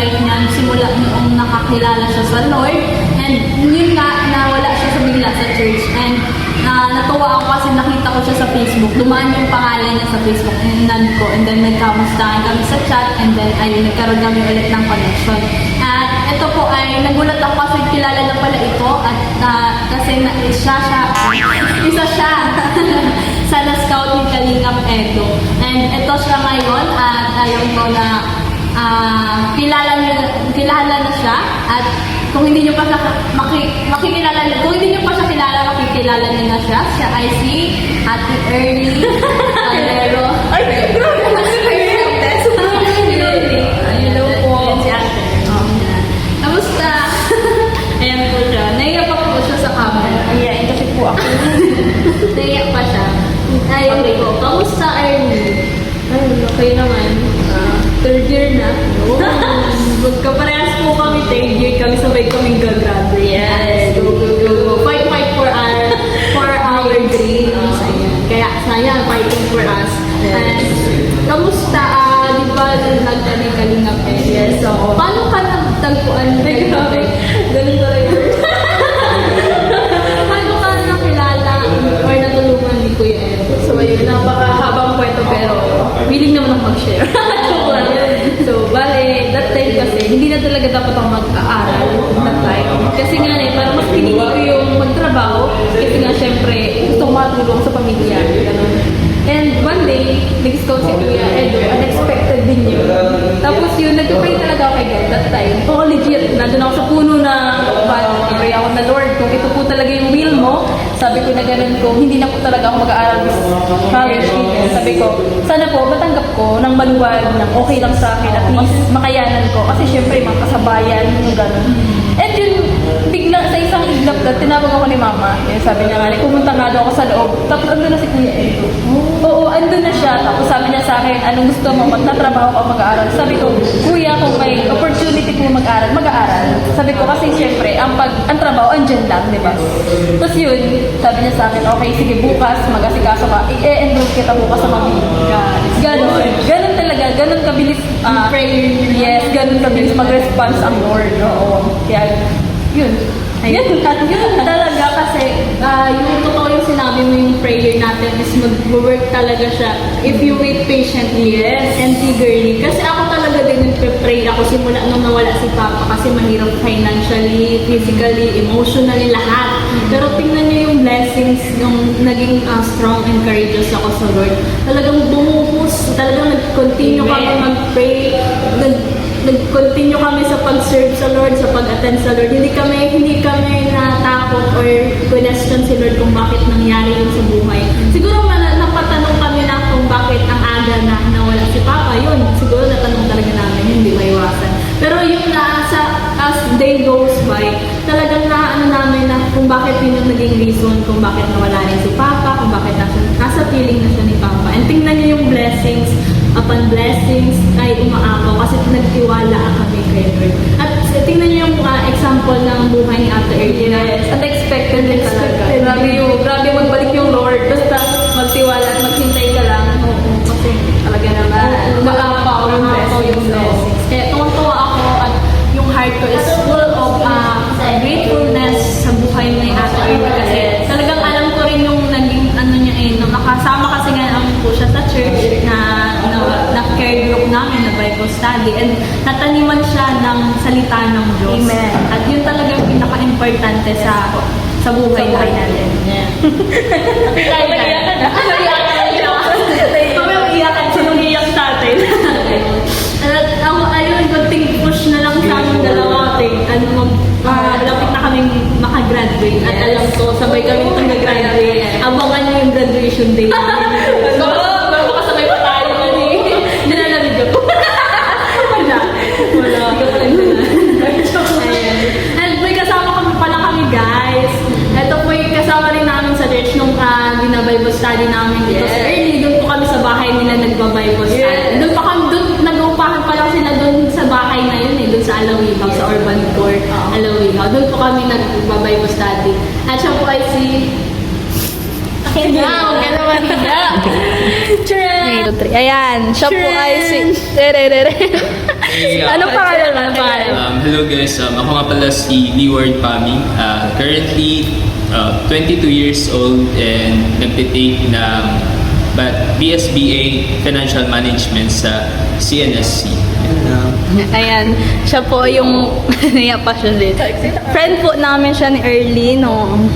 life niya simula noong nakakilala siya sa Lord. And yun nga, nawala siya sa bigla sa church. And na natuwa ako kasi nakita ko siya sa Facebook. Dumaan yung pangalan niya sa Facebook. And nan ko. And then nagkamustahan kami sa chat. And then ayun, nagkaroon kami ulit ng connection. At ito po ay nagulat ako kasi kilala na pala ito. At ah, kasi na, siya siya, isa siya sa na-scout ni Kalingap Edo. And ito siya ngayon at alam ko na ah, kilala niyo kilala na siya at kung hindi niyo pa siya maki, makikilala niyo, kung hindi niyo pa siya kilala, makikilala niyo na siya. Siya ay si Ate Ernie Calero. Ay, grabe. Naiyak pa po siya sa camera. Ayan, kasi po ako. Naiyak pa siya. Ayun po. Kamusta Ernie? Ayun, okay naman. Third year na. Magkaparehas po kami, third year kami, sabay kaming gagraduate. Yes. Go, go, go, go. Fight, fight for our, for our dreams. Ayan. Kaya, sayang, fighting for us. And, kamusta? Ah, di ba, nagtanig kalingap eh? Yes, oo. Paano ka nagtagpuan? Ay, grabe. Ganun talaga. Paano ka nakilala or natulungan ni Kuya Ed? So, ayun, napakahabang kwento pero willing naman ako mag-share. So, bale, that time kasi, hindi na talaga dapat ako mag-aaral that time. Kasi nga eh, parang mas pinili ko yung magtrabaho kasi nga syempre, gusto ko matulong sa pamilya. And one day, nag-scout si Kuya Edo, unexpected din yun. Tapos yun, nag-pray talaga ako kay God that time. Oo, legit. Nandun ako sa puno na pray ako na Lord, kung ito po talaga yung will mo, sabi ko na ganun ko, hindi na po talaga ako mag-aaral college. Sabi ko, sana po matanggap ko ng maluwag, ng okay lang sa akin, at least makayanan ko. Kasi syempre, mga kasabayan, yung ganun. And yun, bigla sa isang iglap na tinawag ako ni mama. Yung sabi niya nga, pumunta nga daw ako sa loob. Tapos andun na si Kuya Edo. Oo, andun na siya. Tapos sabi niya sa akin, anong gusto mo? Magtatrabaho ka mag-aaral? Sabi ko, Kuya, kung may opportunity po mag-aaral, mag-aaral. Sabi ko, kasi syempre, ang, pag, ang trabaho, andyan lang, di ba? Tapos yun, sabi niya sa akin, okay, sige, bukas, mag-asikaso ka. I-enroll kita bukas sa mabibigyan. Ganon. Ganon talaga. Ganon kabilis. ah, Prayer. Yes, ganun kabilis mag-response ang Lord. Oo. Kaya, yun. Ayun. Yun talaga kasi ah, yung totoo yung sinabi mo yung prayer natin is mag-work talaga siya if you wait patiently Yes. and eagerly. Kasi ako nagpe-pray ako simula nung nawala si Papa kasi mahirap financially, physically, emotionally, lahat. Pero tingnan niyo yung blessings, yung naging ah, strong and courageous ako sa Lord. Talagang bumuhos, talagang nag-continue kami mag-pray, nag nag-continue kami sa pag-serve sa Lord, sa pag-attend sa Lord. Hindi kami, hindi kami natakot or question si Lord kung bakit nangyari yun sa buhay. Siguro day goes by, talagang na ano namin na kung bakit yun yung naging reason kung bakit nawala rin si Papa, kung bakit nasa, nasa feeling na siya ni Papa. And tingnan niyo yung blessings upon blessings ay umaapaw kasi nagtiwala kami kay Lord. At tingnan niyo yung uh, example ng buhay ni Ate Erlina. Yes. Unexpected din talaga. Grabe yung, grabe magbalik yung Lord. Basta magtiwala at maghintay gratefulness sa buhay ni Ate Erlina kasi talagang alam ko rin yung naging ano niya eh, nung nakasama kasi nga namin po siya sa church na na, na care group namin na Bible study and nataniman siya ng salita ng Diyos. Amen. At yun talaga yung pinaka-importante sa sa buhay Sa buhay natin. Yeah. Nag-iyakan na. Mamaya iyakan sino iyak sa atin. At ako, ayun, kunting push na lang sa aming dalawa. Ting, ano, mag, na kaming makagraduate. At alam ko, sabay kami nag-graduate. Abangan niyo yung graduation day. Wala. Wala. Ayan. And may kasama kami pala kami guys. Ito po yung kasama rin namin sa church nung uh, Bible study namin dito Yes. sa early. Doon po kami sa bahay nila nagba-Bible study. Yes. Doon pa kami, doon nag-uupahan pa lang sila doon sa bahay na yun eh, doon sa Alawibang, sa Urban Core, Alawihaw. Doon po kami nag-Bible study. At siya po ay si... Higa. One, two, three. Ayan, siya po ay si... Re-re-re-re. Anong pangalan? Anong pangalan? Um, hello guys, um, ako nga pala si Leeward Pami. Uh, currently, uh, 22 years old and nagtitake ng ba- BSBA Financial Management sa CNSC. Ayan, siya po yung... Naiya pa siya din. Friend po namin siya ni Early nung...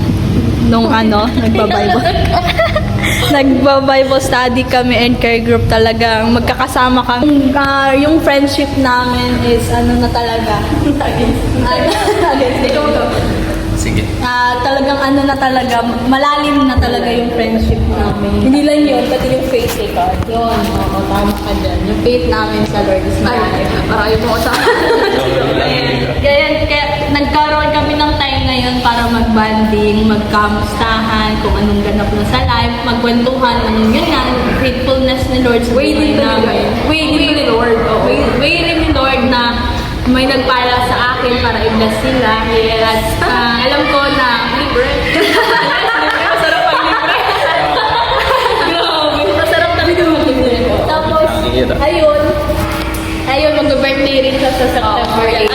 Nung ano, nagba-Bible. nagba-Bible study kami and care group talagang magkakasama kami. Ah, yung friendship namin is ano na talaga. Against. Against. Ah, talagang ano na talaga, malalim na talaga yung friendship namin. Hindi lang yun, pati yung faith eh, God. Yun, oo, tama ka dyan. Yung faith namin sa Lord is malalim. Marami po sa Kaya, kaya nagkaroon kami ng time ngayon para mag-banding, magkamustahan, kung anong ganap na sa life, magkwentuhan, ng yun nga, faithfulness ni Lord sa buhay talaga namin. yun. Way din ni Lord. oo. Rin ni Lord na may nagpala sa akin para i-bless sila. At ah, alam ko na libre. Masarap pag libre. Grabe. Masarap talaga mag-libre. Tapos, Hirap. ayun, ayun, mag-birthday rin sa September 8.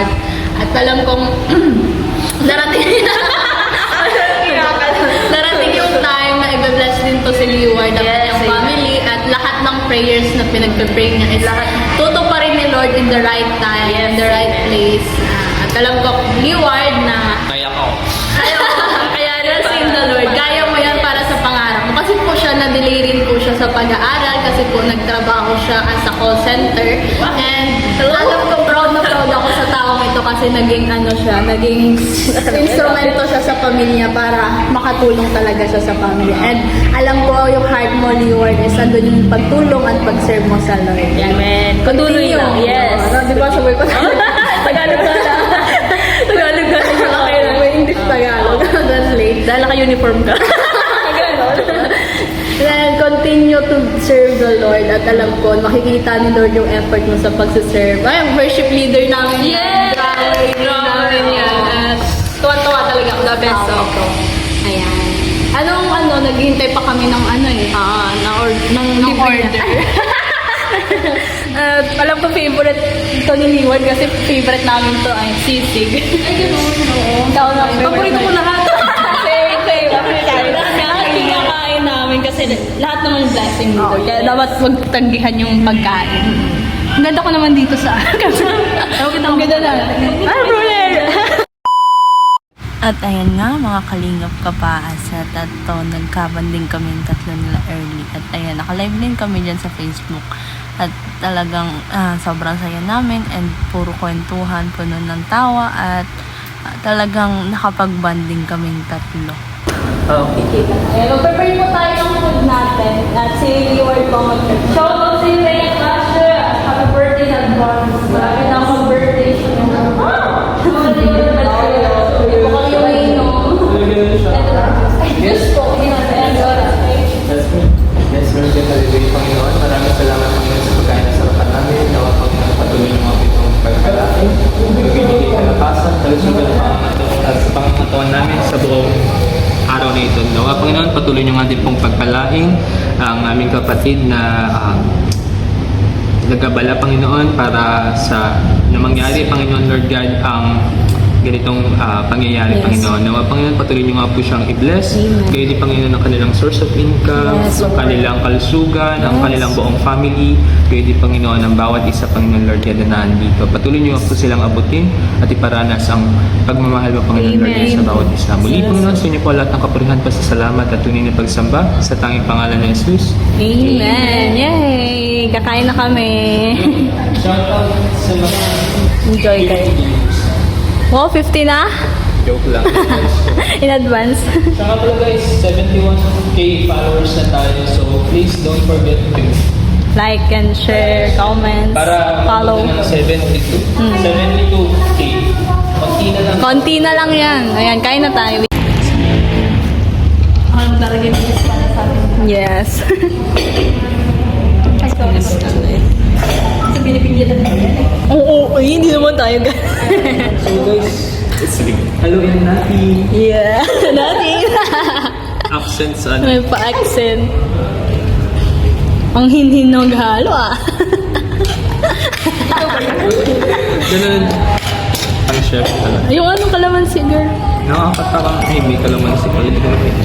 God. At alam kong darating darating yung time na i-bless din to si Leeward at Yes, kanyang amen. family at lahat ng prayers na pinagpe-pray niya is tuto pa rin ni Lord in the right time, in the right place. Ah, at alam ko, Leeward na kaya ko. kaya, kaya trust in the Lord. Kaya mo yan para sa pangarap mo. Kasi po siya, na-delay rin po siya sa pag-aaral kasi po nagtrabaho siya as a call center. And alam ko, proud na proud ako sa taong ito kasi naging ano siya, naging instrumento siya sa pamilya para makatulong talaga siya sa pamilya. And alam ko, yung heart mo, Leeward, is andun yung pagtulong at pag-serve mo sa Lord. Amen. Patuloy lang, yes. Ano, di ba sabay pa Tagalog ka lang. Tagalog ka lang. May English Tagalog. Translate. Dahil naka-uniform ka. Then, continue to serve the Lord at alam ko, makikita ni Lord yung effort mo sa pagsiserve. Ay, worship leader namin. Yes! Ko. Ayan. Anong ano, naghihintay pa kami ng ano eh. Ah, na or ng ng order. At alam ko favorite ito ni Leeward kasi favorite namin to ay sisig. Ay, ganun. Oo. Ikaw na. Paborito ko lahat. Same, same. Lahat kinakain namin kasi lahat naman blessing dito. Kaya dapat wag tanggihan yung pagkain. Ang ganda ko naman dito sa Ang ganda na. Ah, brother! At ayan nga mga kalingap kapaas at ato nagkabanding kami yung tatlo nila early at ayan nakalive din kami dyan sa Facebook at talagang ah, sobrang saya namin and puro kwentuhan puno ng tawa at ah, talagang nakapagbanding kaming tatlo. Okay. Ayan, mag-prepare po tayo ng food natin at si Leeward po kalusugan at sa pangangatawan namin sa buong araw na ito. Nawa, Panginoon, patuloy niyo nga din pong pagpalaing ang aming kapatid na ah, nagabala, Panginoon, para sa na mangyari, Panginoon, Lord God, ang ganitong ah, pangyayari, Panginoon. Nawa, Panginoon, patuloy niyo nga po siyang i-bless. Kayo din, Panginoon, ang kanilang source of income, ang kanilang kalusugan, ang kanilang buong family. Kayo din, Panginoon, ang bawat isa, Panginoon, Lord God, na nandito. Patuloy niyo nga po silang abutin at iparanas ang pagmamahal mo, Panginoon, Lord God, sa bawat isa. Muli, Panginoon, sa inyo po lahat ng kapurihan, pasasalamat at tunay na pagsamba sa tanging pangalan ng Jesus. Amen! Yay! Kakain na kami. Shoutout sa mga Enjoy kayo. Wow, 50 na? joke lang. In advance. Nga pala guys, 71k followers na tayo. So please don't forget to like and share, comment, Para follow. ng 72. 72K. Konti na lang. Konti na lang yan. Ayan, kain na tayo. Para sa. Yes. Ay, sorry. Kasi binibigyan na yan eh. Oo, ay, hindi naman tayo Guys, haluin natin. Yeah. Nothing. Accents ano. May pa-accent. Ang hinhinog halo ah. Ganun. Ang chef talaga. Yung anong kalamansi girl? Nakakataka. Ay, may kalamansi pala. Hindi ko na may-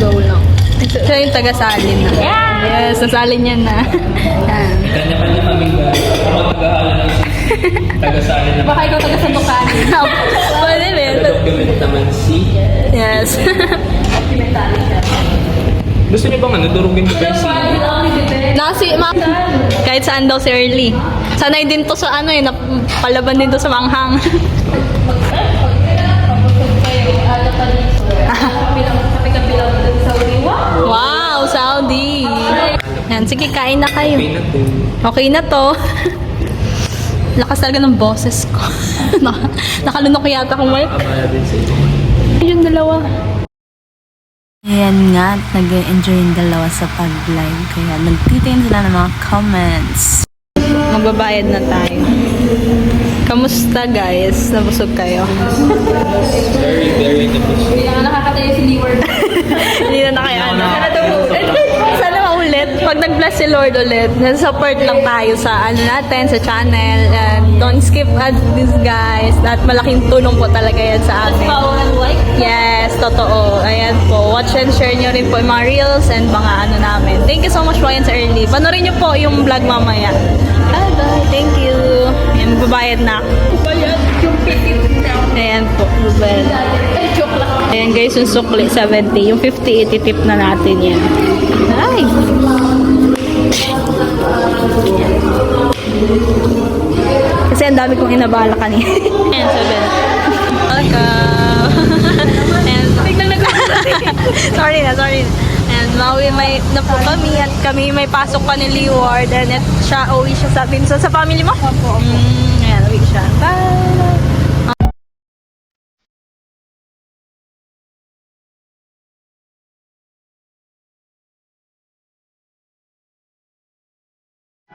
Go lang. Siya yung taga-salin na. Yes, nasalin niya na. Yan. Kanya-kanya kami ba? Ako taga-hala ng taga-sali na Baka ikaw taga Sandokan. Pwede rin. document naman si Yes. Gusto niyo bang ano, durugin ko ba si Nasi, ma kahit saan daw si Early. Sanay din to sa ano eh, napalaban din to sa manghang. wow, Saudi. Yan, sige, kain na kayo. Okay na to. Lakas talaga ng boses ko. Naka- Nakalunok yata sa iyo. Yung dalawa. Ayan nga, nag-enjoy yung dalawa sa pag-live. Kaya nagtitingin sila ng mga comments. Magbabayad na tayo. Kamusta guys? Nabusog kayo? Very, very tapos. Hindi na nakakatayo si Leeward. Hindi na na kayo ano. Sana maulit. Pag nag-bless si Lord ulit, support lang tayo sa ano natin, sa channel. And don't skip ads this guys. At malaking tulong po talaga yan sa amin. Follow and like. Yes, totoo. Ayan po. Watch and share nyo rin po yung mga reels and mga ano namin. Thank you so much po yan sa early. Panorin nyo po yung vlog mamaya. Bye-bye. Thank you. Ayan, babayad na ako. Bayad yung. Ayan po, babayad. Ayan guys, yung sukli, 70. Yung 50, ititip na natin yan. Ay! Kasi ang dami kong inabala kanina. Ayan, 7. Welcome! And biglang nag Sorry na, sorry na. And maui may na po kami at kami may pasok pa ni Leeward and at siya uwi siya sa atin. So, sa family mo? Opo. Mm, ayan, uwi siya. Bye!